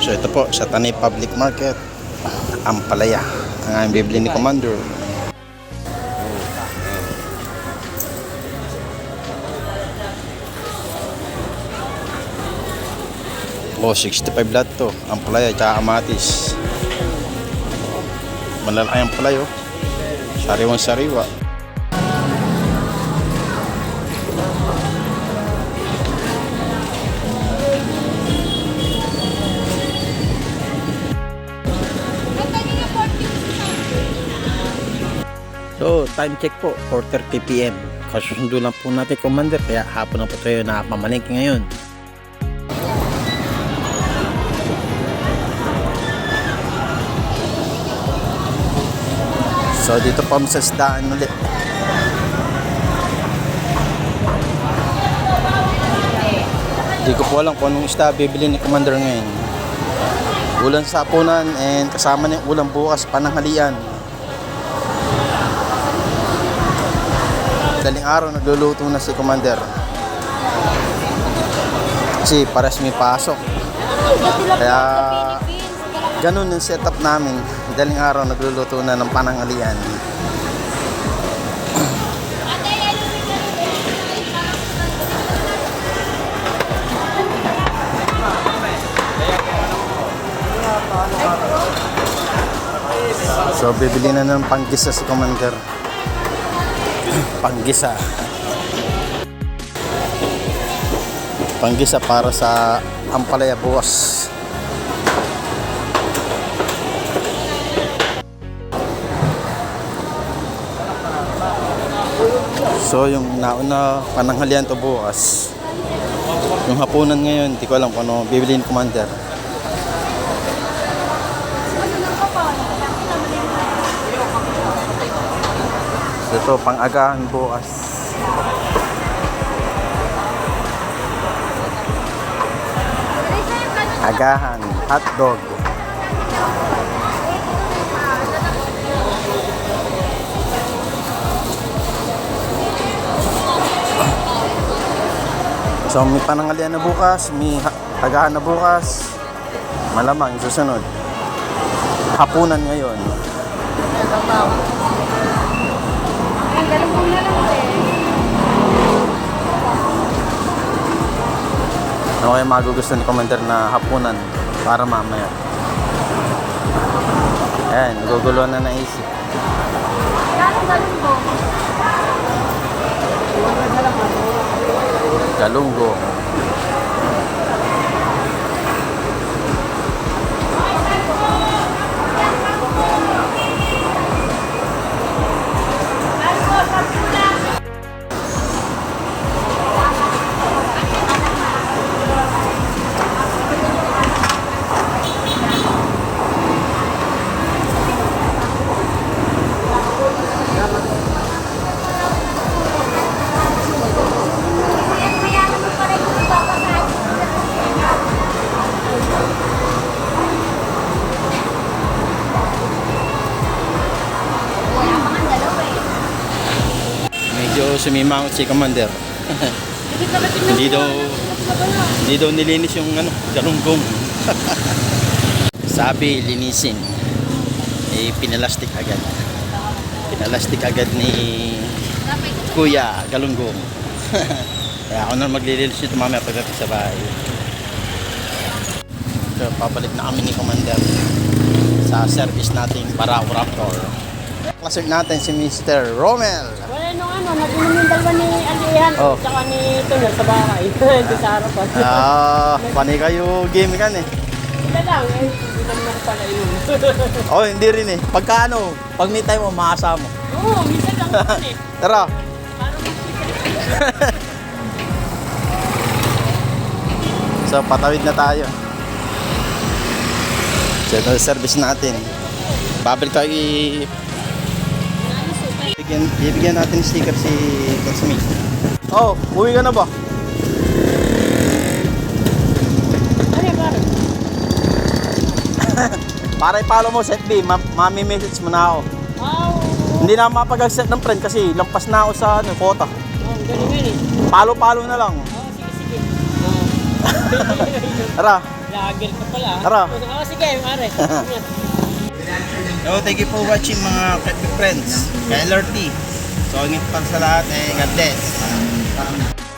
So ito po, sa Tanay Public Market, ang palaya. Ang aming bibili ni Commander. Oh, 65 lahat to. Ang palaya, tsaka amatis. Malalaki ang palaya, oh. Sariwang sariwa. So, time check po, 4.30pm. Kasusundo lang po natin, Commander, kaya hapon na po tayo na pamalengke ngayon. So, dito po sa isdaan ulit. Hindi ko po alam kung anong isda bibili ni Commander ngayon. Ulan sa hapunan and kasama yung ulan bukas pananghalian. Daling araw nagluluto na si Commander. Kasi pares may pasok. Kaya ganun yung setup namin. Daling araw nagluluto na ng pananghalian. So bibili na ng panggisa si Commander. Panggisa. Panggisa para sa Ampalaya bukas. So yung nauna pananghalian to bukas. Yung hapunan ngayon, hindi ko alam kung ano bibiliin commander. Ito pang-agahan bukas. Agahan, hotdog. So may panangalian na bukas, may ha- agahan na bukas. Malamang susunod. Hapunan ngayon. Kaya magugustuhan ni Commander na hapunan para mamaya? Ayan, naguguluhan na naisip. Galunggo. Medyo sumimangot si Commander. hindi daw hindi daw nilinis yung ano, galunggong. Sabi linisin. Eh pinalastik agad. Pinalastik agad ni Kuya Galunggong. Kaya ako na maglilinis nito mamaya pagdating sa bahay. So, pabalik na kami ni Commander sa service nating Barao Raptor. Klasik natin si Mr. Romel. Ano, nag-inom yung dalawa ni Alihan Oh. at saka ni Tunel sa bahay. Hindi sa harapan. Ah, panay kayo game kan eh. Sila lang, eh, hindi naman ako pala yun. Oh, hindi rin eh. Pagka ano, pag may time mo, maasa mo. Oo, minsan lang yun eh. Tara. So, patawid na tayo. Yung service natin. Babalik tayo i... Bibigyan, bibigyan natin ng sticker si Smith. Oh, uwi ka na ba? Ano yan? Para i-follow mo sa FB, ma- mami-message mo na ako. Wow. Hindi na mapag-accept ng friend kasi lampas na ako sa ano, quota. Ganun yan eh. Palo-palo na lang. Oo, sige, sige. Oo. Tara. Lager ka pala. Tara. Oo, sige, mare. So, thank you for watching mga friends. LRT. So, ingit pa sa lahat eh, God bless.